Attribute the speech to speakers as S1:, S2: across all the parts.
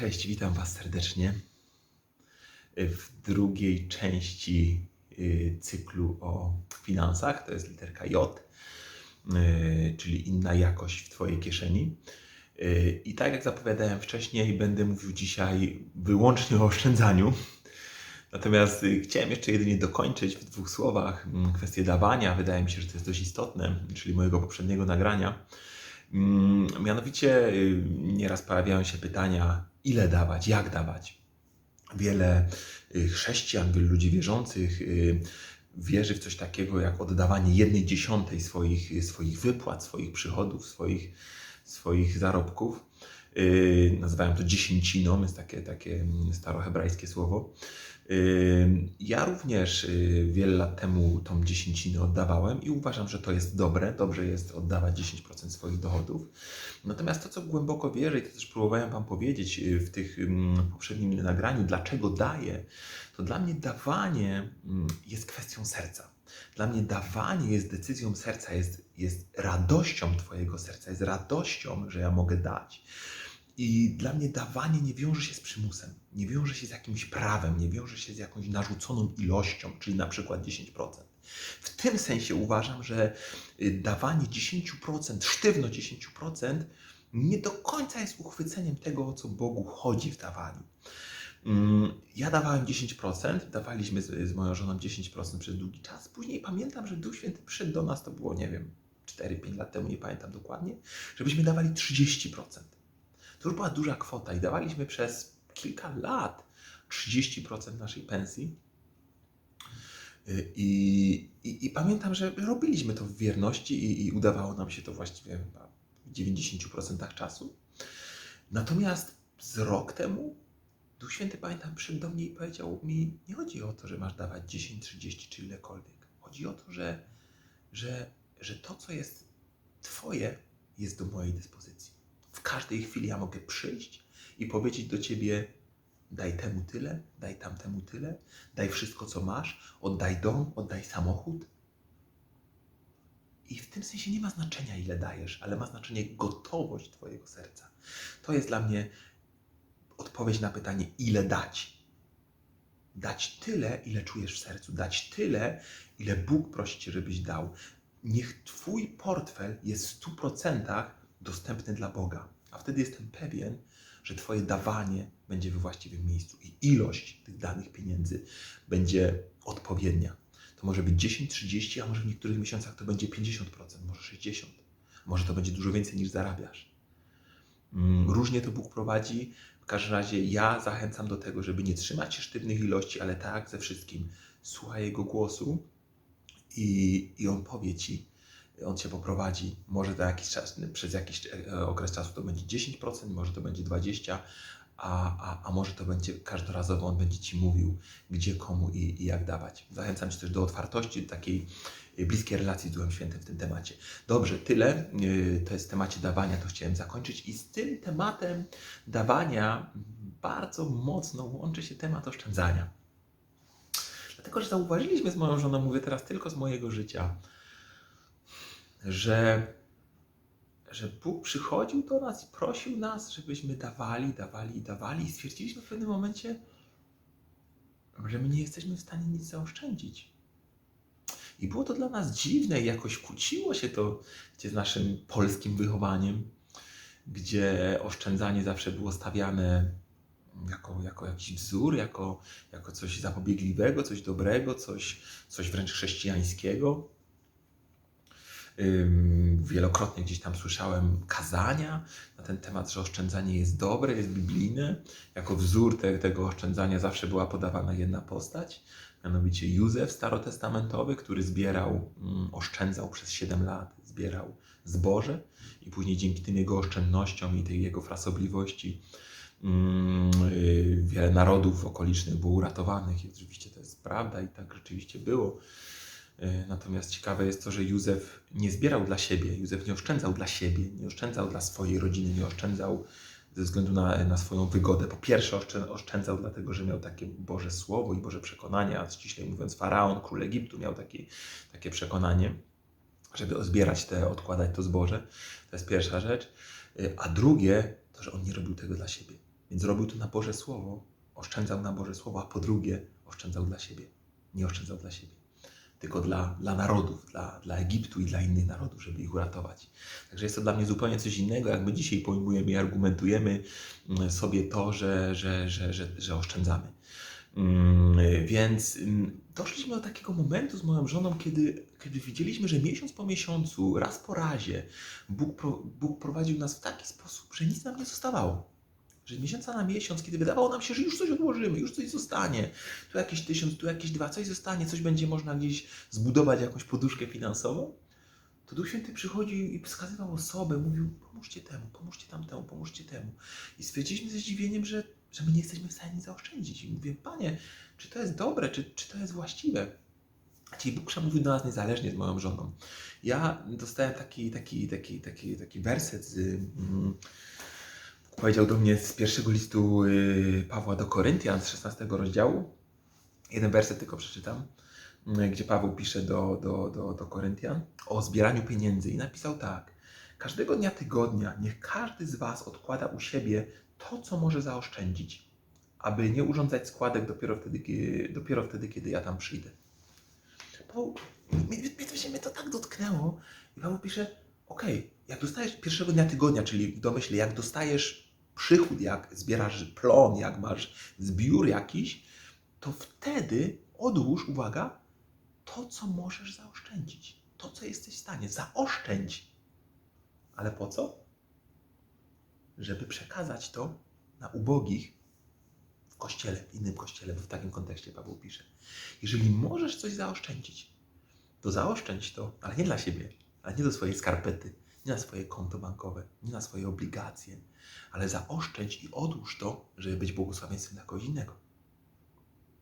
S1: Cześć, witam Was serdecznie w drugiej części y, cyklu o finansach. To jest literka J, y, czyli inna jakość w Twojej kieszeni. Y, I tak jak zapowiadałem wcześniej, będę mówił dzisiaj wyłącznie o oszczędzaniu. Natomiast chciałem jeszcze jedynie dokończyć w dwóch słowach mm, kwestię dawania. Wydaje mi się, że to jest dość istotne, czyli mojego poprzedniego nagrania. Mm, Mianowicie nieraz pojawiają się pytania, ile dawać, jak dawać. Wiele y, chrześcijan, wielu ludzi wierzących y, wierzy w coś takiego jak oddawanie jednej dziesiątej swoich, swoich wypłat, swoich przychodów, swoich, swoich zarobków. Y, Nazywają to dziesięciną, jest takie, takie starohebrajskie słowo. Ja również y, wiele lat temu tą dziesięcinę oddawałem i uważam, że to jest dobre. Dobrze jest oddawać 10% swoich dochodów. Natomiast to, co głęboko wierzę i to też próbowałem Wam powiedzieć y, w tych poprzednim nagraniu, dlaczego daję, to dla mnie dawanie jest kwestią serca. Dla mnie dawanie jest decyzją serca, jest, jest radością Twojego serca, jest radością, że ja mogę dać. I dla mnie dawanie nie wiąże się z przymusem, nie wiąże się z jakimś prawem, nie wiąże się z jakąś narzuconą ilością, czyli na przykład 10%. W tym sensie uważam, że y, dawanie 10%, sztywno 10%, nie do końca jest uchwyceniem tego, o co Bogu chodzi w dawaniu. Mm, Ja dawałem 10%, dawaliśmy z, z moją żoną 10% przez długi czas. Później pamiętam, że Duch Święty przyszedł do nas, to było, nie wiem, 4-5 lat temu, nie pamiętam dokładnie, żebyśmy dawali 30%. To była duża kwota i dawaliśmy przez kilka lat 30% naszej pensji. I, i, I pamiętam, że robiliśmy to w wierności i, i udawało nam się to właściwie w 90% czasu. Natomiast z rok temu Duch Święty, pamiętam, przyszedł do mnie i powiedział mi, nie chodzi o to, że masz dawać 10, 30 czy ilekolwiek. Chodzi o to, że, że, że to, co jest Twoje, jest do mojej dyspozycji. W każdej chwili ja mogę przyjść i powiedzieć do Ciebie, daj temu tyle, daj tamtemu tyle, daj wszystko, co masz, oddaj dom, oddaj samochód. I w tym sensie nie ma znaczenia, ile dajesz, ale ma znaczenie gotowość Twojego serca. To jest dla mnie odpowiedź na pytanie, ile dać. Dać tyle, ile czujesz w sercu, dać tyle, ile Bóg prosi Cię, żebyś dał. Niech Twój portfel jest w 100% dostępny dla Boga. A wtedy jestem pewien, że Twoje dawanie będzie we właściwym miejscu i ilość tych danych pieniędzy będzie odpowiednia. To może być 10, 30, a może w niektórych miesiącach to będzie 50%, może 60%. Może to będzie dużo więcej niż zarabiasz. Mm, Różnie to Bóg prowadzi. W każdym razie ja zachęcam do tego, żeby nie trzymać się sztywnych ilości, ale tak ze wszystkim. Słuchaj Jego głosu i, i On powie Ci, On Cię poprowadzi. Może jakiś czas, przez jakiś e, okres czasu to będzie 10%, może to będzie 20%, a, a, a może to będzie każdorazowo On będzie Ci mówił, gdzie, komu i, i jak dawać. Zachęcam Cię też do otwartości, takiej e, bliskiej relacji z Duchem Świętym w tym temacie. Dobrze, tyle. Yy, To jest w temacie dawania, to chciałem zakończyć. I z tym tematem dawania bardzo mocno łączy się temat oszczędzania. Dlatego, że zauważyliśmy z moją żoną, mówię teraz tylko z mojego życia, że, że Bóg przychodził do nas i prosił nas, żebyśmy dawali, dawali, dawali. I stwierdziliśmy w pewnym momencie, że my nie jesteśmy w stanie nic zaoszczędzić. I było to dla nas dziwne i jakoś kłóciło się to z naszym polskim wychowaniem, gdzie oszczędzanie zawsze było stawiane jako, jako jakiś wzór, jako, jako coś zapobiegliwego, coś dobrego, coś, coś wręcz chrześcijańskiego. Wielokrotnie gdzieś tam słyszałem kazania na ten temat, że oszczędzanie jest dobre, jest biblijne. Jako wzór te, tego oszczędzania zawsze była podawana jedna postać, mianowicie Józef starotestamentowy, który zbierał, mm, oszczędzał przez 7 lat, zbierał zboże i później dzięki tym jego oszczędnościom i tej jego frasobliwości mm, y, wiele narodów okolicznych było uratowanych i oczywiście to jest prawda i tak rzeczywiście było. Y, Natomiast ciekawe jest to, że Józef nie zbierał dla siebie, Józef nie oszczędzał dla siebie, nie oszczędzał dla swojej rodziny, nie oszczędzał ze względu na, na swoją wygodę. Po pierwsze oszczę- oszczędzał dlatego, że miał takie Boże Słowo i Boże przekonanie, a ściślej mówiąc Faraon, król Egiptu miał takie, takie przekonanie, żeby zbierać te, odkładać to zboże. To jest pierwsza rzecz. Y, A drugie, to, że on nie robił tego dla siebie. Więc robił to na Boże Słowo, oszczędzał na Boże Słowo, a po drugie oszczędzał dla siebie. Nie oszczędzał dla siebie, tylko dla, dla narodów, dla, dla Egiptu i dla innych narodów, żeby ich uratować. Także jest to dla mnie zupełnie coś innego, jak my dzisiaj pojmujemy i argumentujemy mm, sobie to, że, że, że, że, że oszczędzamy. Mm, Więc mm, doszliśmy do takiego momentu z moją żoną, kiedy, kiedy widzieliśmy, że miesiąc po miesiącu, raz po razie, Bóg, Bóg prowadził nas w taki sposób, że nic nam nie zostawało. Że miesiąca na miesiąc, kiedy wydawało nam się, że już coś odłożymy, już coś zostanie, tu jakieś tysiąc, tu jakieś dwa, coś zostanie, coś będzie można gdzieś zbudować, jakąś poduszkę finansową, to Duch Święty przychodził i wskazywał osobę, mówił, pomóżcie temu, pomóżcie tamtemu, pomóżcie temu. I stwierdziliśmy ze zdziwieniem, że, że my nie jesteśmy w stanie nic zaoszczędzić. I mówię, Panie, czy to jest dobre, czy, czy to jest właściwe? Czyli Bóg przemówił do nas niezależnie z moją żoną. Ja dostałem taki, taki, taki, taki, taki werset z... Mm, powiedział do mnie z pierwszego listu y, Pawła do Koryntian z 16 rozdziału. Jeden werset tylko przeczytam, y, gdzie Paweł pisze do, do, do, do Koryntian o zbieraniu pieniędzy i napisał tak. Każdego dnia tygodnia niech każdy z Was odkłada u siebie to, co może zaoszczędzić, aby nie urządzać składek dopiero wtedy, kiedy, dopiero wtedy, kiedy ja tam przyjdę. Paweł, mnie, mnie, mnie, mnie to tak dotknęło i Paweł pisze, okej, jak dostajesz pierwszego dnia tygodnia, czyli w domyśle, jak dostajesz przychód, jak zbierasz plon, jak masz zbiór jakiś, to wtedy odłóż, uwaga, to, co możesz zaoszczędzić. To, co jesteś w stanie. Zaoszczędź. Ale po co? Żeby przekazać to na ubogich w kościele, w innym kościele, bo w takim kontekście Paweł pisze. Jeżeli możesz coś zaoszczędzić, to zaoszczędź to, ale nie dla siebie, ale nie do swojej skarpety, nie na swoje konto bankowe, nie na swoje obligacje, ale zaoszczędź i odłóż to, żeby być błogosławieństwem dla kogoś innego.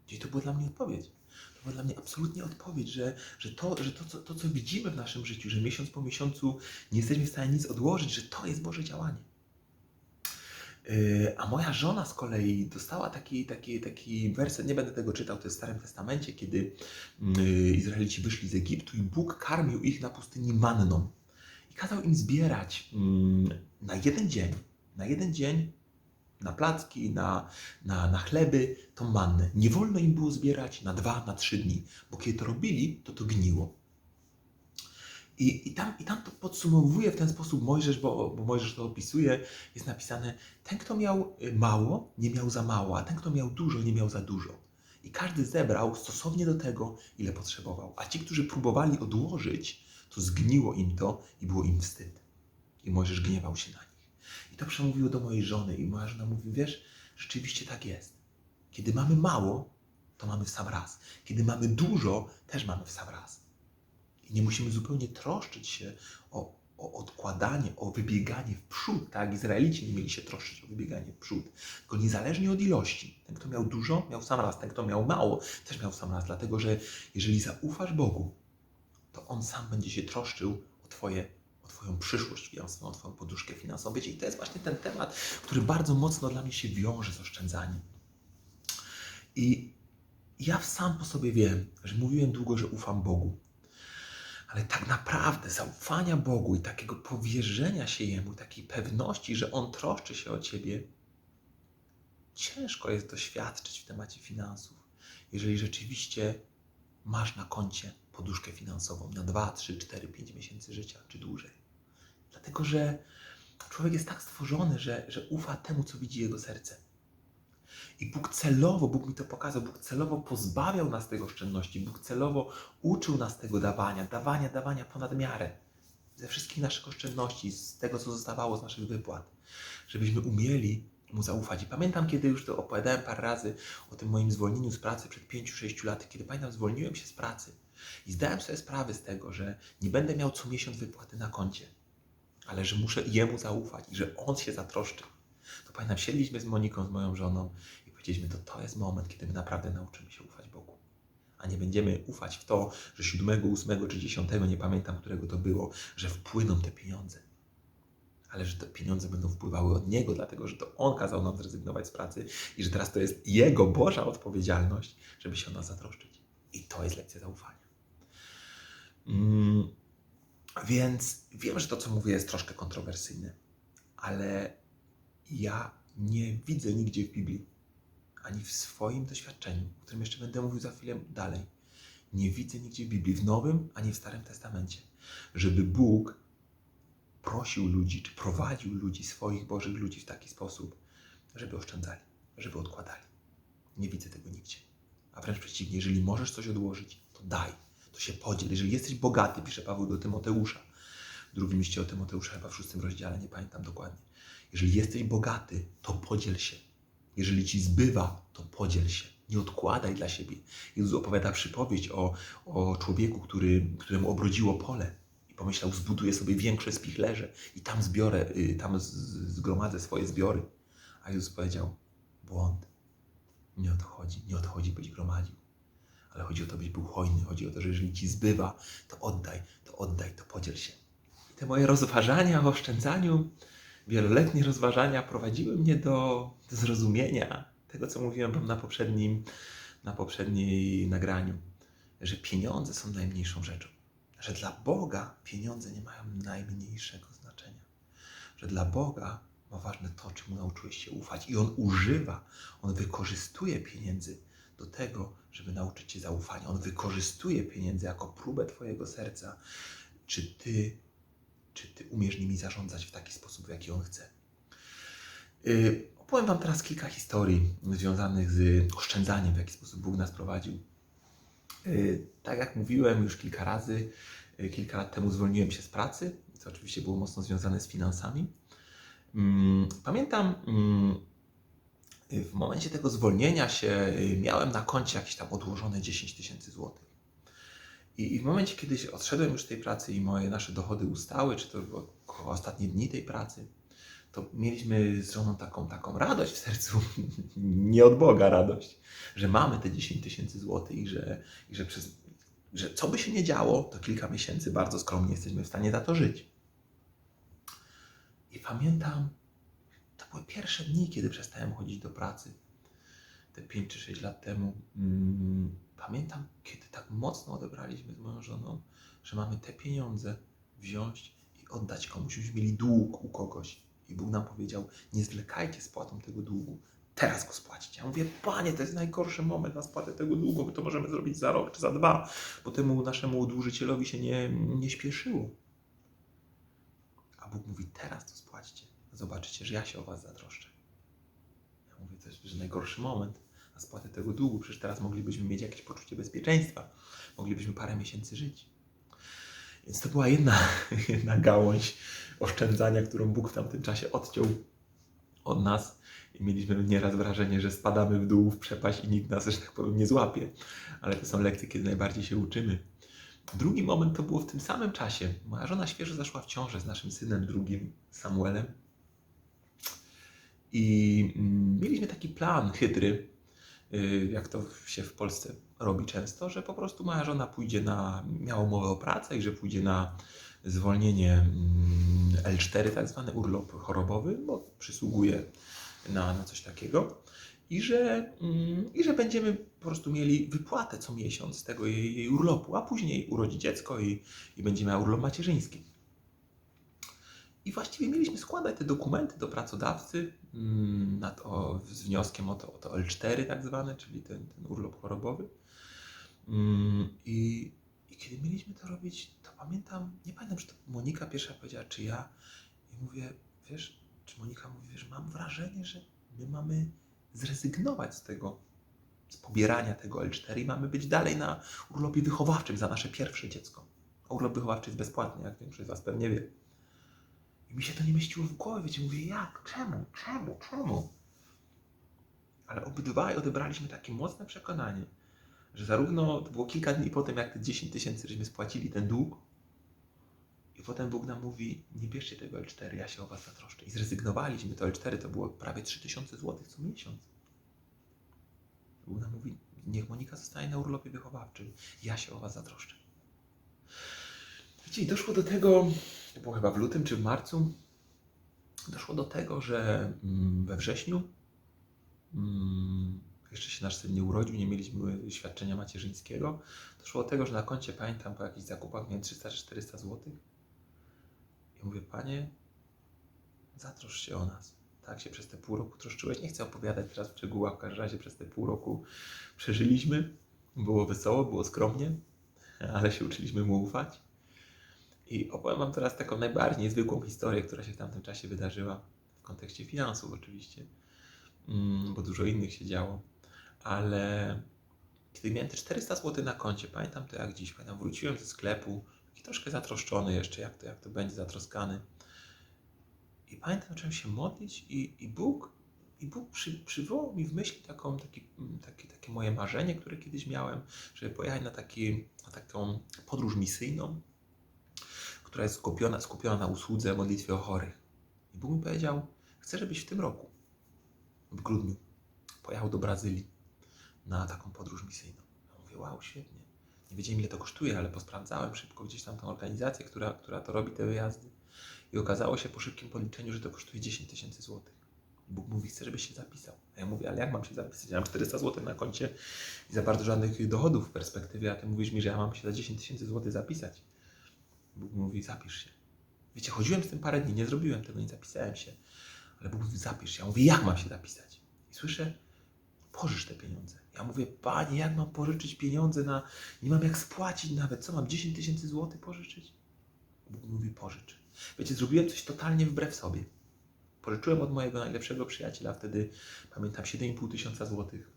S1: Czyli to była dla mnie odpowiedź. To była dla mnie absolutnie odpowiedź, że, że, to, że to, co, to, co widzimy w naszym życiu, że miesiąc po miesiącu nie jesteśmy w stanie nic odłożyć, że to jest Boże działanie. Yy, A moja żona z kolei dostała taki, taki, taki werset, nie będę tego czytał, to jest w Starym Testamencie, kiedy yy, Izraelici wyszli z Egiptu i Bóg karmił ich na pustyni manną. I kazał im zbierać mm, na jeden dzień, na jeden dzień, na placki, na, na, na chleby, tą mannę. Nie wolno im było zbierać na dwa, na trzy dni, bo kiedy to robili, to to gniło. I, i, tam, I tam to podsumowuje w ten sposób Mojżesz, bo, bo Mojżesz to opisuje, jest napisane, ten kto miał y, mało, nie miał za mało, a ten kto miał dużo, nie miał za dużo. I każdy zebrał stosownie do tego, ile potrzebował. A ci, którzy próbowali odłożyć, to zgniło im to i było im wstyd. I Mojżesz gniewał się na nich. I to przemówiło do mojej żony i moja żona mówi, wiesz, rzeczywiście tak jest. Kiedy mamy mało, to mamy w sam raz. Kiedy mamy dużo, też mamy w sam raz. I nie musimy zupełnie troszczyć się o, o odkładanie, o wybieganie w przód. Tak, Izraelici nie mieli się troszczyć o wybieganie w przód. Tylko niezależnie od ilości. Ten, kto miał dużo, miał sam raz. Ten, kto miał mało, też miał sam raz. Dlatego, że jeżeli zaufasz Bogu, to On sam będzie się troszczył o Twoje o Twoją przyszłość finansową, o Twoją poduszkę finansową. Wiecie, i to jest właśnie ten temat, który bardzo mocno dla mnie się wiąże z oszczędzaniem. I ja sam po sobie wiem, że mówiłem długo, że ufam Bogu. Ale tak naprawdę zaufania Bogu i takiego powierzenia się Jemu, takiej pewności, że On troszczy się o Ciebie, ciężko jest doświadczyć w temacie finansów, jeżeli rzeczywiście masz na koncie poduszkę finansową na 2, 3, 4, 5 miesięcy życia czy dłużej. Dlatego, że człowiek jest tak stworzony, że, że ufa temu, co widzi jego serce. I Bóg celowo, Bóg mi to pokazał, Bóg celowo pozbawiał nas tych oszczędności, Bóg celowo uczył nas tego dawania, dawania, dawania ponad miarę. Ze wszystkich naszych oszczędności, z tego, co zostawało z naszych wypłat, żebyśmy umieli Mu zaufać. I pamiętam, kiedy już to opowiadałem parę razy o tym moim zwolnieniu z pracy przed 5-6 laty, kiedy pamiętam, zwolniłem się z pracy i zdałem sobie sprawę z tego, że nie będę miał co miesiąc wypłaty na koncie, ale że muszę Jemu zaufać i że On się zatroszczy. To pamiętam, siedliśmy z Moniką, z moją żoną i powiedzieliśmy, to to jest moment, kiedy my naprawdę nauczymy się ufać Bogu. A nie będziemy ufać w to, że 7, 8 czy 10, nie pamiętam, którego to było, że wpłyną te pieniądze. Ale że te pieniądze będą wpływały od Niego, dlatego że to On kazał nam zrezygnować z pracy i że teraz to jest Jego, Boża odpowiedzialność, żeby się o nas zatroszczyć. I to jest lekcja zaufania. Mm, więc wiem, że to, co mówię, jest troszkę kontrowersyjne, ale ja Nie widzę nigdzie w Biblii, ani w swoim doświadczeniu, o którym jeszcze będę mówił za chwilę dalej. Nie widzę nigdzie w Biblii, w Nowym ani w Starym Testamencie, żeby Bóg prosił ludzi, czy prowadził ludzi, swoich Bożych ludzi w taki sposób, żeby oszczędzali, żeby odkładali. Nie widzę tego nigdzie. A wręcz przeciwnie, jeżeli możesz coś odłożyć, to daj, to się podziel. Jeżeli jesteś bogaty, pisze Paweł do Tymoteusza, w drugim liście o Tymoteusza, chyba w szóstym rozdziale, nie pamiętam dokładnie. Jeżeli jesteś bogaty, to podziel się. Jeżeli ci zbywa, to podziel się. Nie odkładaj dla siebie. Jezus opowiada przypowieść o, o człowieku, który, któremu obrodziło pole i pomyślał, zbuduję sobie większe spichlerze i tam zbiorę, y, tam zgromadzę swoje zbiory. A Jezus powiedział, błąd. Nie o to chodzi. Nie o to chodzi, byś gromadził. Ale chodzi o to, byś był hojny. Chodzi o to, że jeżeli ci zbywa, to oddaj, to oddaj, to podziel się. I te moje rozważania o oszczędzaniu, wieloletnie rozważania prowadziły mnie do, do zrozumienia tego, co mówiłem wam na poprzednim, na poprzedniej nagraniu, że pieniądze są najmniejszą rzeczą. Że dla Boga pieniądze nie mają najmniejszego znaczenia. Że dla Boga ma ważne to, czemu nauczyłeś się ufać. I On używa, On wykorzystuje pieniędzy do tego, żeby nauczyć Cię zaufania. On wykorzystuje pieniędzy jako próbę Twojego serca, czy Ty, czy ty umiesz nimi zarządzać w taki sposób, w jaki On chce. Yy, opowiem Wam teraz kilka historii związanych z oszczędzaniem, w jaki sposób Bóg nas prowadził. Yy, tak jak mówiłem już kilka razy, yy, kilka lat temu zwolniłem się z pracy, co oczywiście było mocno związane z finansami. Mm, Pamiętam, mm, w momencie tego zwolnienia się y, miałem na koncie jakieś tam odłożone 10 tysięcy złotych. I, w momencie, kiedy odszedłem już z tej pracy i moje nasze dochody ustały, czy to było ostatnie dni tej pracy, to mieliśmy z żoną taką, taką radość w sercu, nie od Boga radość, że mamy te 10 tysięcy złotych i że, i że, przez, że co by się nie działo, to kilka miesięcy bardzo skromnie jesteśmy w stanie za to żyć. I pamiętam, to były pierwsze dni, kiedy przestałem chodzić do pracy. Te 5 czy 6 lat temu. Mm, pamiętam, kiedy tak mocno odebraliśmy z moją żoną, że mamy te pieniądze wziąć i oddać komuś. Myśmy mieli dług u kogoś. I Bóg nam powiedział, nie zwlekajcie z spłatą tego długu. Teraz go spłacicie. Ja mówię, panie, to jest najgorszy moment na spłatę tego długu. My to możemy zrobić za rok czy za dwa, bo temu naszemu dłużycielowi się nie, nie śpieszyło. A Bóg mówi, teraz to spłaćcie. Zobaczycie, że ja się o was zatroszczę. Ja mówię, to jest najgorszy moment na spłatę tego długu. Przecież teraz moglibyśmy mieć jakieś poczucie bezpieczeństwa. Moglibyśmy parę miesięcy żyć. Więc to była jedna, jedna gałąź oszczędzania, którą Bóg w tamtym czasie odciął od nas. I mieliśmy nieraz wrażenie, że spadamy w dół, w przepaść i nikt nas, że tak powiem, nie złapie. Ale to są lekcje, kiedy najbardziej się uczymy. Drugi moment to było w tym samym czasie. Moja żona świeżo zaszła w ciążę z naszym synem drugim, Samuelem. I mieliśmy taki plan chytry, y, jak to się w Polsce robi często, że po prostu moja żona pójdzie na, miała umowę o pracę i że pójdzie na zwolnienie mm, L4, tak zwany urlop chorobowy, bo przysługuje na, na coś takiego. I że, mm, I że będziemy po prostu mieli wypłatę co miesiąc tego jej, jej urlopu, a później urodzi dziecko i, i będzie miała urlop macierzyński. I właściwie mieliśmy składać te dokumenty do pracodawcy mm, na to, z wnioskiem o to, o to L4 tak zwane, czyli ten, ten urlop chorobowy. Mm, I, I kiedy mieliśmy to robić, to pamiętam, nie pamiętam, czy to Monika pierwsza powiedziała, czy ja. I mówię, wiesz, czy Monika mówi, wiesz, mam wrażenie, że my mamy zrezygnować z tego, z pobierania tego L4 i mamy być dalej na urlopie wychowawczym za nasze pierwsze dziecko. Urlop wychowawczy jest bezpłatny, jak większość z Was pewnie wie. Mi się to nie mieściło w głowie, wiecie, mówię, jak, czemu, czemu, czemu? Ale obydwaj odebraliśmy takie mocne przekonanie, że zarówno to było kilka dni potem, jak te 10 tysięcy, żeśmy spłacili ten dług, i potem Bóg nam mówi, nie bierzcie tego L4, ja się o was zatroszczę. I zrezygnowaliśmy, to L4 to było prawie 3000 zł co miesiąc. Bóg nam mówi, niech Monika zostanie na urlopie wychowawczym, ja się o was zatroszczę. I doszło do tego, to było chyba w lutym czy w marcu, doszło do tego, że mm, we wrześniu mm, jeszcze się nasz syn nie urodził, nie mieliśmy świadczenia macierzyńskiego. Doszło do tego, że na koncie, pamiętam, po jakichś zakupach miałem 300 czy 400 zł. I mówię, panie, zatrosz się o nas. tak się przez te pół roku troszczyłeś. Nie chcę opowiadać teraz w szczegółach, w każdym razie przez te pół roku przeżyliśmy. Było wesoło, było skromnie, ale się uczyliśmy mu ufać. I opowiem Wam teraz taką najbardziej niezwykłą historię, która się w tamtym czasie wydarzyła, w kontekście finansów oczywiście, mm, bo dużo innych się działo, ale kiedy miałem te 400 zł na koncie, pamiętam to jak dziś, pamiętam, wróciłem ze sklepu, taki troszkę zatroszczony jeszcze, jak to, jak to będzie, zatroskany. I pamiętam, zacząłem się modlić i, i Bóg, i Bóg przy, przywołał mi w myśli taką, taki, mm, taki, takie moje marzenie, które kiedyś miałem, żeby pojechać na, taki, na taką podróż misyjną, która jest skupiona, skupiona na usłudze modlitwie o chorych. I Bóg mi powiedział, chcę, żebyś w tym roku, w grudniu, pojechał do Brazylii na taką podróż misyjną. Ja mówię, wow, świetnie. Nie wiedziałem, ile to kosztuje, ale posprawdzałem szybko gdzieś tam tą organizację, która, która to robi te wyjazdy. I okazało się po szybkim policzeniu, że to kosztuje 10 tysięcy złotych. Bóg mówi, chcę, żebyś się zapisał. A ja mówię, ale jak mam się zapisać? Ja mam 400 zł na koncie i za bardzo żadnych dochodów w perspektywie, a ty mówisz mi, że ja mam się za 10 tysięcy złotych zapisać. Bóg mówi, zapisz się. Wiecie, chodziłem z tym parę dni, nie zrobiłem tego, nie zapisałem się. Ale Bóg mówi, zapisz się. Ja mówię, jak mam się zapisać? I słyszę, pożycz te pieniądze. Ja mówię, panie, jak mam pożyczyć pieniądze na. Nie mam jak spłacić nawet. Co mam 10 tysięcy złotych pożyczyć? Bóg mówi, pożycz. Wiecie, zrobiłem coś totalnie wbrew sobie. Pożyczyłem od mojego najlepszego przyjaciela wtedy, pamiętam, 7,5 tysiąca złotych.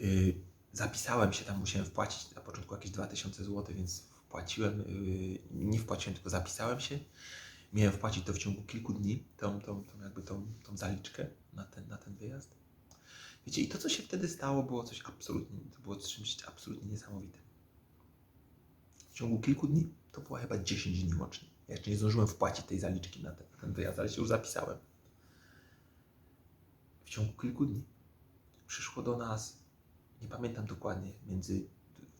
S1: Yy, zapisałem się tam, musiałem wpłacić na początku jakieś 2000 złotych, więc wpłaciłem, yy, nie wpłaciłem, tylko zapisałem się. Miałem wpłacić to w ciągu kilku dni, tą, tą, tą, jakby tą, tą zaliczkę na ten, na ten wyjazd. Wiecie, i to, co się wtedy stało, było coś absolutnie, to było czymś absolutnie niesamowitym. W ciągu kilku dni, to było chyba 10 dni łącznie. Ja jeszcze nie zdążyłem wpłacić tej zaliczki na ten, na ten wyjazd, ale się już zapisałem. W ciągu kilku dni przyszło do nas, nie pamiętam dokładnie, między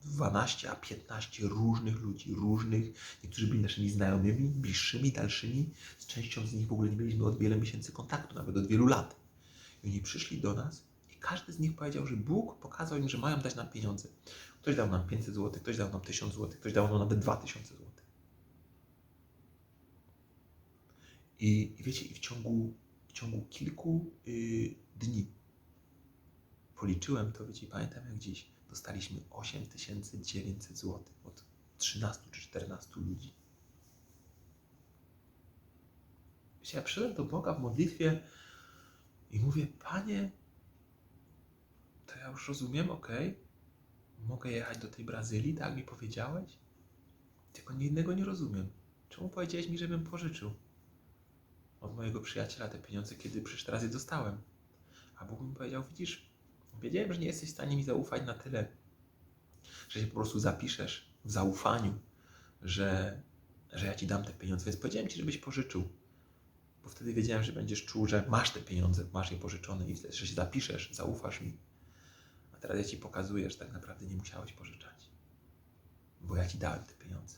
S1: 12 a 15 różnych ludzi, różnych, niektórzy byli naszymi znajomymi, bliższymi, dalszymi, z częścią z nich w ogóle nie mieliśmy od wielu miesięcy kontaktu, nawet od wielu lat. I oni przyszli do nas i każdy z nich powiedział, że Bóg pokazał im, że mają dać nam pieniądze. Ktoś dał nam 500 zł, ktoś dał nam 1000 zł, ktoś dał nam nawet 2000 zł. I, i wiecie, i w ciągu, w ciągu kilku y, dni policzyłem to, wiecie, i pamiętam jak dziś, dostaliśmy 8900 zł od 13 czy 14 ludzi. Wiecie, ja przyszedłem do Boga w modlitwie i mówię, Panie, to ja już rozumiem, okej, mogę jechać do tej Brazylii, tak mi powiedziałeś? Tylko nie innego nie rozumiem. Czemu powiedziałeś mi, żebym pożyczył od mojego przyjaciela te pieniądze, kiedy przecież teraz je dostałem? A Bóg mi powiedział, widzisz, wiedziałem, że nie jesteś w stanie mi zaufać na tyle, że się po prostu zapiszesz w zaufaniu, że, że ja ci dam te pieniądze. Więc powiedziałem ci, żebyś pożyczył, bo wtedy wiedziałem, że będziesz czuł, że masz te pieniądze, masz je pożyczone i że się zapiszesz, zaufasz mi. A teraz ja ci pokazuję, że tak naprawdę nie musiałeś pożyczać, bo ja ci dałem te pieniądze.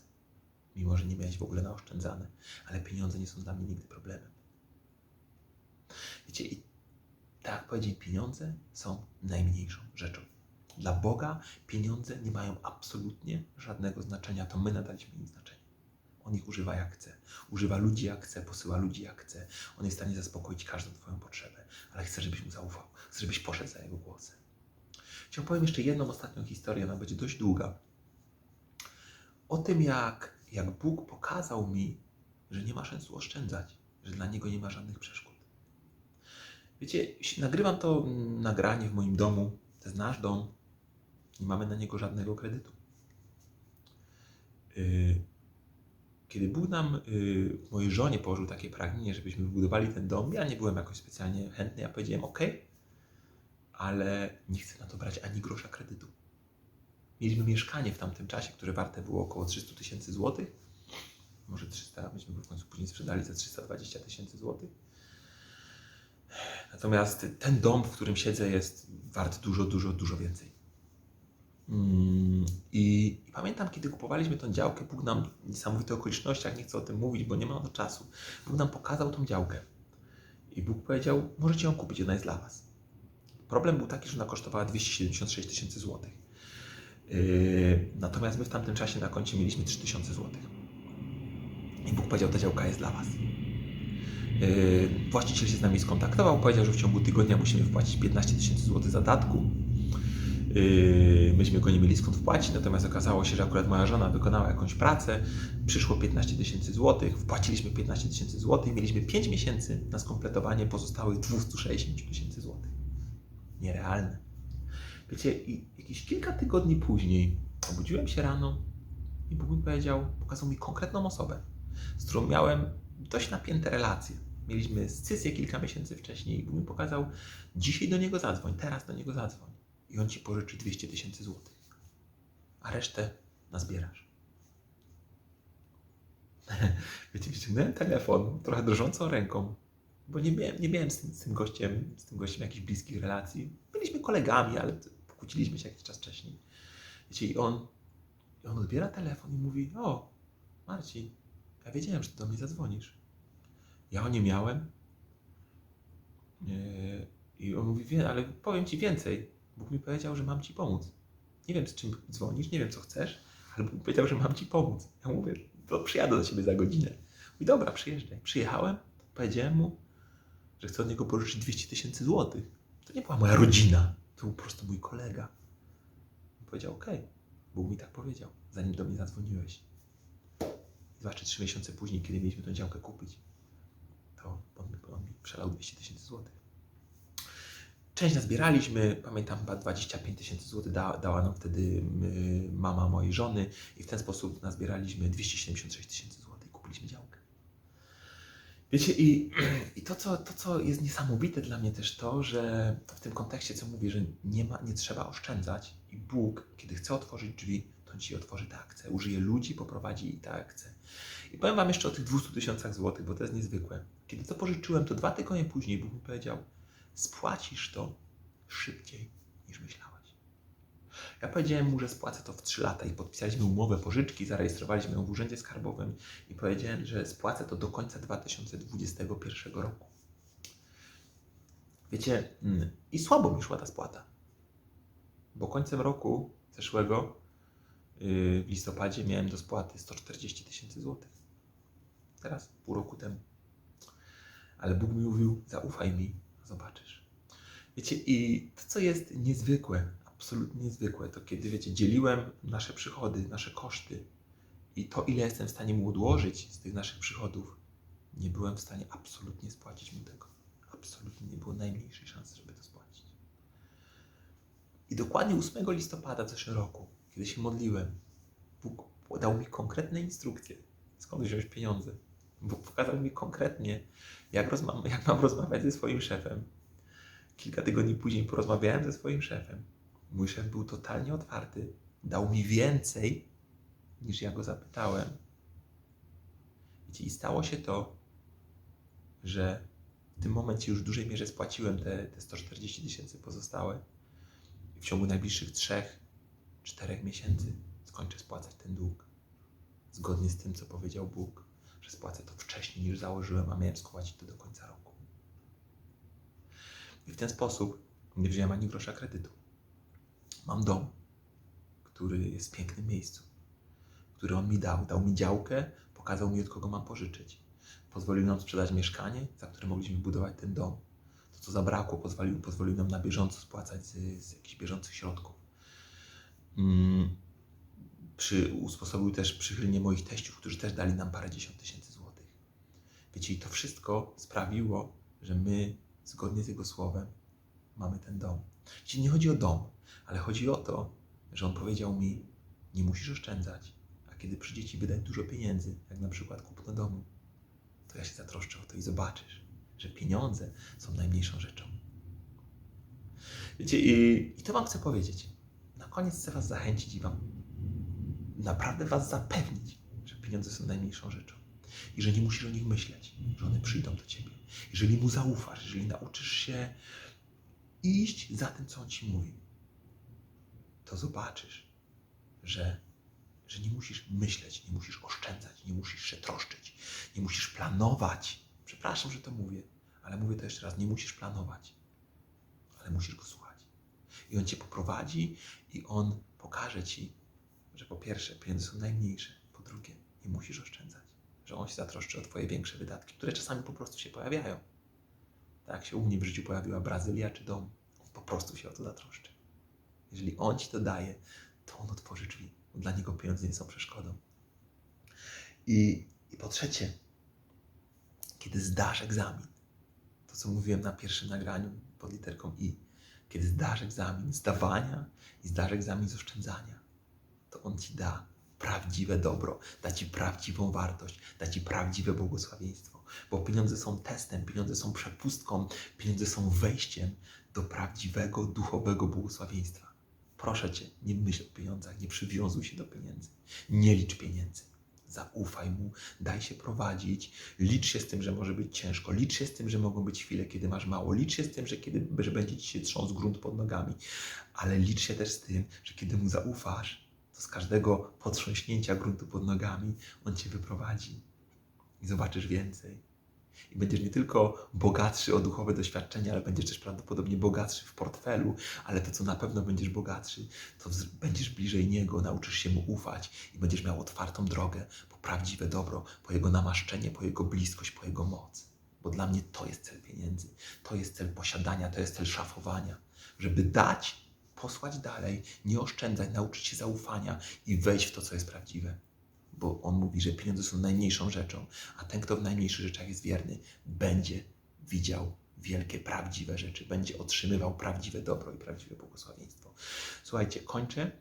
S1: Mimo, że nie miałeś w ogóle naoszczędzane, ale pieniądze nie są dla mnie nigdy problemem. Wiecie, i tak jak powiedzieć, pieniądze są najmniejszą rzeczą. Dla Boga pieniądze nie mają absolutnie żadnego znaczenia, to my nadaliśmy im znaczenie. On ich używa jak chce. Używa ludzi jak chce, posyła ludzi jak chce. On jest w stanie zaspokoić każdą Twoją potrzebę, ale chce, żebyś mu zaufał. Chce, żebyś poszedł za Jego głosem. Chciałbym powiem jeszcze jedną ostatnią historię, ona będzie dość długa. O tym, jak, jak Bóg pokazał mi, że nie ma sensu oszczędzać, że dla Niego nie ma żadnych przeszkód. Wiecie, nagrywam to mm, nagranie w moim domu, to jest nasz dom, nie mamy na niego żadnego kredytu. Yy, Kiedy Bóg nam, yy, mojej żonie położył takie pragnienie, żebyśmy wybudowali ten dom, ja nie byłem jakoś specjalnie chętny, ja powiedziałem ok, ale nie chcę na to brać ani grosza kredytu. Mieliśmy mieszkanie w tamtym czasie, które warte było około 300 tysięcy złotych. Może 300, myśmy go w końcu później sprzedali za 320 tysięcy złotych. Natomiast ten dom, w którym siedzę, jest wart dużo, dużo, dużo więcej. Mm, I, I pamiętam, kiedy kupowaliśmy tą działkę, Bóg nam w niesamowitych okolicznościach, nie chcę o tym mówić, bo nie ma na to czasu, Bóg nam pokazał tą działkę. I Bóg powiedział, możecie ją kupić, ona jest dla Was. Problem był taki, że ona kosztowała 276 tysięcy złotych. Yy, natomiast my w tamtym czasie na koncie mieliśmy 3000 złotych. I Bóg powiedział, ta działka jest dla Was. Yy, Właściciel się z nami skontaktował, powiedział, że w ciągu tygodnia musimy wpłacić 15 tysięcy złotych zadatku. Yy, Myśmy go nie mieli skąd wpłacić, natomiast okazało się, że akurat moja żona wykonała jakąś pracę, przyszło 15 tysięcy złotych, wpłaciliśmy 15 tysięcy złotych, mieliśmy 5 miesięcy na skompletowanie pozostałych 260 tysięcy złotych. Nierealne. Wiecie, i jakieś kilka tygodni później obudziłem się rano i Bóg mi powiedział, pokazał mi konkretną osobę, z którą miałem dość napięte relacje. Mieliśmy scysję kilka miesięcy wcześniej i mi pokazał, dzisiaj do niego zadzwoń, teraz do niego zadzwoń i on ci pożyczy 200 tysięcy złotych, a resztę nazbierasz. Wiecie, wyciągnąłem telefon trochę drżącą ręką, bo nie miałem, nie miałem z, tym, z tym gościem, z tym gościem jakichś bliskich relacji. Byliśmy kolegami, ale pokłóciliśmy się jakiś czas wcześniej. Wiecie, i on, i on odbiera telefon i mówi, o, Marcin, ja wiedziałem, że ty do mnie zadzwonisz. Ja o nie miałem. Yy, I on mówi, ale powiem ci więcej. Bóg mi powiedział, że mam ci pomóc. Nie wiem, z czym dzwonisz, nie wiem, co chcesz, ale Bóg powiedział, że mam ci pomóc. Ja mówię, to przyjadę do ciebie za godzinę. Mówi, dobra, przyjeżdżaj. Przyjechałem, powiedziałem mu, że chcę od niego pożyczyć 200 tysięcy złotych. To nie była moja rodzina, to był po prostu mój kolega. I powiedział, okej, Bóg mi tak powiedział, zanim do mnie zadzwoniłeś. Zobaczcie, trzy miesiące później, kiedy mieliśmy tę działkę kupić, to on, on mi przelał 200 tysięcy złotych. Część nazbieraliśmy, pamiętam chyba 25 tysięcy złotych da, dała nam wtedy y, mama mojej żony i w ten sposób nazbieraliśmy 276 tysięcy złotych i kupiliśmy działkę. Wiecie, i, i to, co, to, co jest niesamowite dla mnie też to, że w tym kontekście, co mówię, że nie, ma, nie trzeba oszczędzać i Bóg, kiedy chce otworzyć drzwi, to ci otworzy tak chce, użyje ludzi, poprowadzi tak chce. I powiem Wam jeszcze o tych 200 tysiącach złotych, bo to jest niezwykłe. Kiedy to pożyczyłem, to dwa tygodnie później Bóg mi powiedział, spłacisz to szybciej niż myślałeś. Ja powiedziałem mu, że spłacę to w 3 lata i podpisaliśmy umowę pożyczki, zarejestrowaliśmy ją w Urzędzie Skarbowym i powiedziałem, że spłacę to do końca 2021 roku. Wiecie, mm, i słabo mi szła ta spłata, bo końcem roku zeszłego w listopadzie miałem do spłaty 140 tysięcy złotych. Teraz, pół roku temu. Ale Bóg mi mówił, zaufaj mi, zobaczysz. Wiecie, i to, co jest niezwykłe, absolutnie niezwykłe, to kiedy, wiecie, dzieliłem nasze przychody, nasze koszty i to, ile jestem w stanie mu odłożyć z tych naszych przychodów, nie byłem w stanie absolutnie spłacić mu tego. Absolutnie nie było najmniejszej szansy, żeby to spłacić. I dokładnie 8 listopada zeszłego roku, kiedy się modliłem, Bóg dał mi konkretne instrukcje, skąd wziąć pieniądze. Bóg pokazał mi konkretnie, jak, rozma- jak mam rozmawiać ze swoim szefem. Kilka tygodni później porozmawiałem ze swoim szefem. Mój szef był totalnie otwarty. Dał mi więcej, niż ja go zapytałem. I stało się to, że w tym momencie już w dużej mierze spłaciłem te, te 140 tysięcy pozostałe. W ciągu najbliższych trzech, czterech miesięcy skończę spłacać ten dług. Zgodnie z tym, co powiedział Bóg, że spłacę to wcześniej niż założyłem, a miałem spłacić to do końca roku. I w ten sposób nie wziąłem ani grosza kredytu. Mam dom, który jest w pięknym miejscu, który on mi dał. Dał mi działkę, pokazał mi, od kogo mam pożyczyć. Pozwolił nam sprzedać mieszkanie, za które mogliśmy budować ten dom. To, co zabrakło, pozwolił, pozwolił nam na bieżąco spłacać z, z jakichś bieżących środków. Mm, przy, usposobił też przychylnie moich teściów, którzy też dali nam parę dziesiąt tysięcy złotych. Wiecie, i to wszystko sprawiło, że my, zgodnie z Jego słowem, mamy ten dom. Czyli nie chodzi o dom, ale chodzi o to, że On powiedział mi, nie musisz oszczędzać, a kiedy przyjdzie Ci wydać dużo pieniędzy, jak na przykład kupno domu, to ja się zatroszczę o to i zobaczysz, że pieniądze są najmniejszą rzeczą. Wiecie, i, i to Wam chcę powiedzieć. Koniec chcę Was zachęcić i Wam naprawdę Was zapewnić, że pieniądze są najmniejszą rzeczą. I że nie musisz o nich myśleć, że one przyjdą do Ciebie. Jeżeli Mu zaufasz, jeżeli nauczysz się iść za tym, co On Ci mówi, to zobaczysz, że, że nie musisz myśleć, nie musisz oszczędzać, nie musisz się troszczyć, nie musisz planować. Przepraszam, że to mówię, ale mówię to jeszcze raz, nie musisz planować, ale musisz Go słuchać. I On Cię poprowadzi i On pokaże Ci, że po pierwsze pieniądze są najmniejsze, po drugie nie musisz oszczędzać, że On się zatroszczy o Twoje większe wydatki, które czasami po prostu się pojawiają. Tak się u mnie w życiu pojawiła Brazylia czy dom, On po prostu się o to zatroszczy. Jeżeli On Ci to daje, to On otworzy drzwi. Dla Niego pieniądze nie są przeszkodą. I, I po trzecie, kiedy zdasz egzamin, to co mówiłem na pierwszym nagraniu pod literką I, kiedy zdasz egzamin zdawania i zdasz egzamin z oszczędzania, to On Ci da prawdziwe dobro, da Ci prawdziwą wartość, da Ci prawdziwe błogosławieństwo. Bo pieniądze są testem, pieniądze są przepustką, pieniądze są wejściem do prawdziwego duchowego błogosławieństwa. Proszę Cię, nie myśl o pieniądzach, nie przywiązuj się do pieniędzy, nie licz pieniędzy. Zaufaj mu, daj się prowadzić, licz się z tym, że może być ciężko, licz się z tym, że mogą być chwile, kiedy masz mało, licz się z tym, że, kiedy, że będzie ci się trząsł grunt pod nogami, ale licz się też z tym, że kiedy mu zaufasz, to z każdego potrząśnięcia gruntu pod nogami on cię wyprowadzi. I zobaczysz więcej. I będziesz nie tylko bogatszy o duchowe doświadczenia, ale będziesz też prawdopodobnie bogatszy w portfelu, ale to, co na pewno będziesz bogatszy, to będziesz bliżej Niego, nauczysz się Mu ufać i będziesz miał otwartą drogę po prawdziwe dobro, po Jego namaszczenie, po Jego bliskość, po Jego moc. Bo dla mnie to jest cel pieniędzy, to jest cel posiadania, to jest cel szafowania. Żeby dać, posłać dalej, nie oszczędzać, nauczyć się zaufania i wejść w to, co jest prawdziwe bo on mówi, że pieniądze są najmniejszą rzeczą, a ten, kto w najmniejszych rzeczach jest wierny, będzie widział wielkie, prawdziwe rzeczy, będzie otrzymywał prawdziwe dobro i prawdziwe błogosławieństwo. Słuchajcie, kończę.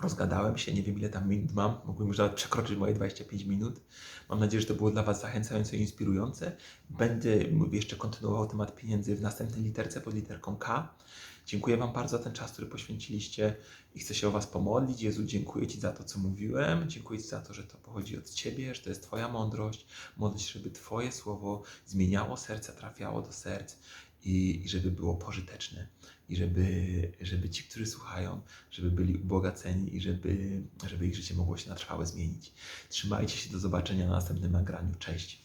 S1: Rozgadałem się, nie wiem ile tam minut mam, mogłem już nawet przekroczyć moje 25 minut. Mam nadzieję, że to było dla Was zachęcające i inspirujące. Będę jeszcze kontynuował temat pieniędzy w następnej literce pod literką K. Dziękuję Wam bardzo za ten czas, który poświęciliście i chcę się o Was pomodlić. Jezu, dziękuję Ci za to, co mówiłem. Dziękuję Ci za to, że to pochodzi od Ciebie, że to jest Twoja mądrość. Modlę się, żeby Twoje słowo zmieniało serca, trafiało do serc i, i żeby było pożyteczne. I żeby, żeby ci, którzy słuchają, żeby byli ubogaceni i żeby, żeby ich życie mogło się na trwałe zmienić. Trzymajcie się, do zobaczenia na następnym nagraniu. Cześć.